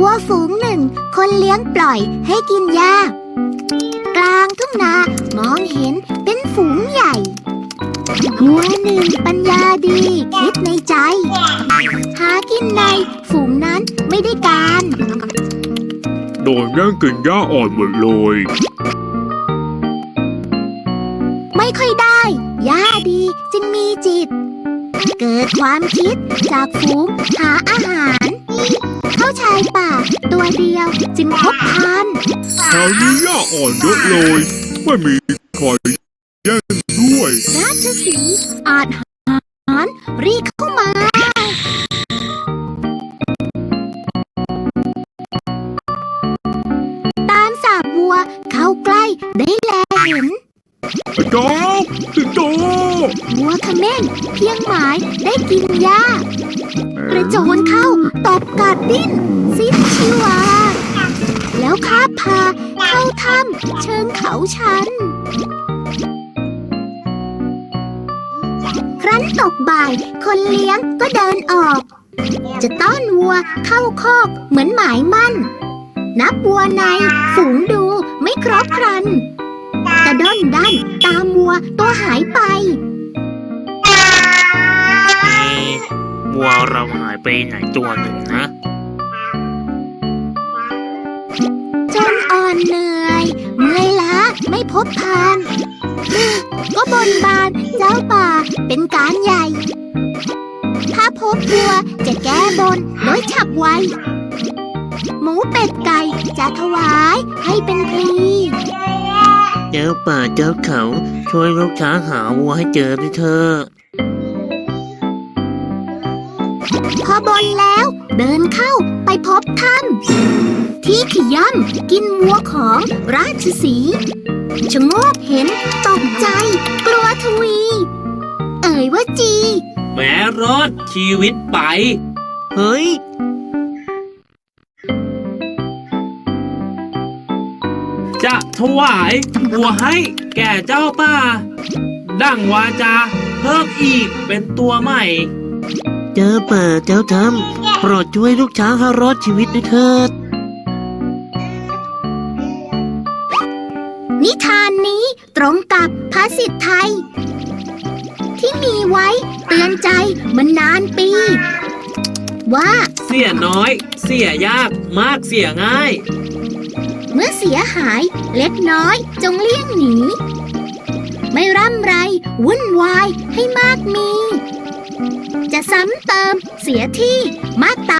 วัวฝูงหนึ่ง คนเลี้ยงปล่อยให้กินหญ้ากลางทุ่งนามองเห็นเป็นฝูงใหญ่วัวหนึ่งปัญญาดีคิดในใจ หากินในฝูงนั้นไม่ได้การโดนแย่งกินหญ้าอ่อนหมดเลย ไม่ค่อยได้ย่าดีจึงมีจิต เกิดความคิดจากฝูงหาอาหาร เดียว จึงพบทานแถวนี้หญ้าอ่อนเยอะเลย ไม่มีใครแย่งด้วย ราชสีห์อาจหารรีเข้ามาตามสาบวัวเข้าใกล้ได้แลเห็นไอ้เจ้าไอ้เจ้าวัวขม้นเพียงหมายได้กินหญ้า กระโจนเข้าตบกัดดิ้นสิ้นชีวา แล้วคาพาเข้าถ้ำเชิงเขาชัน ครั้นตกบ่ายคนเลี้ยงก็เดินออก จะต้อนวัวเข้าคอกเหมือนหมายมั่น นับวัวในฝู เราหายไปไหนตัวหนึ่งนะ จนอ่อนเหนื่อย เมื่อยล้าไม่พบทาน ก็บนบานเจ้าป่าเป็นการใหญ่ ถ้าพบวัวจะแก้บนโดยฉับไว หมูเป็ดไก่จะถวายให้เป็นพลีเจ้าป่าเจ้าเขา ช่วยลูกช้างหาวัวให้เจอด้วยเถอะ พอบนแล้ว เดินเข้าไปพบถ้ำที่ขย่ำกินวัวของราชสีชะโงกเห็นตกใจ กลัวทวี เอ่ยว่าจี แม้รอดชีวิตไป เฮ้ย จะถวายวัวให้แก่เจ้าป่า ดั่งวาจา เพิ่มอีกเป็นตัวใหม่ เจ้าป่าเจ้าทำโปรดช่วยลูกช้างให้รอดชีวิตด้วยเถิด นิทานนี้ตรงกับภาษิตไทย ที่มีไว้เตือนใจมานานปี ว่า เสียน้อย เสียยากมากเสียง่าย เมื่อเสียหายเล็กน้อยจงเลี่ยงหนี ไม่ร่ำไร วุ่นวายให้มากมี จะซ้ำเติมเสียที่มากตา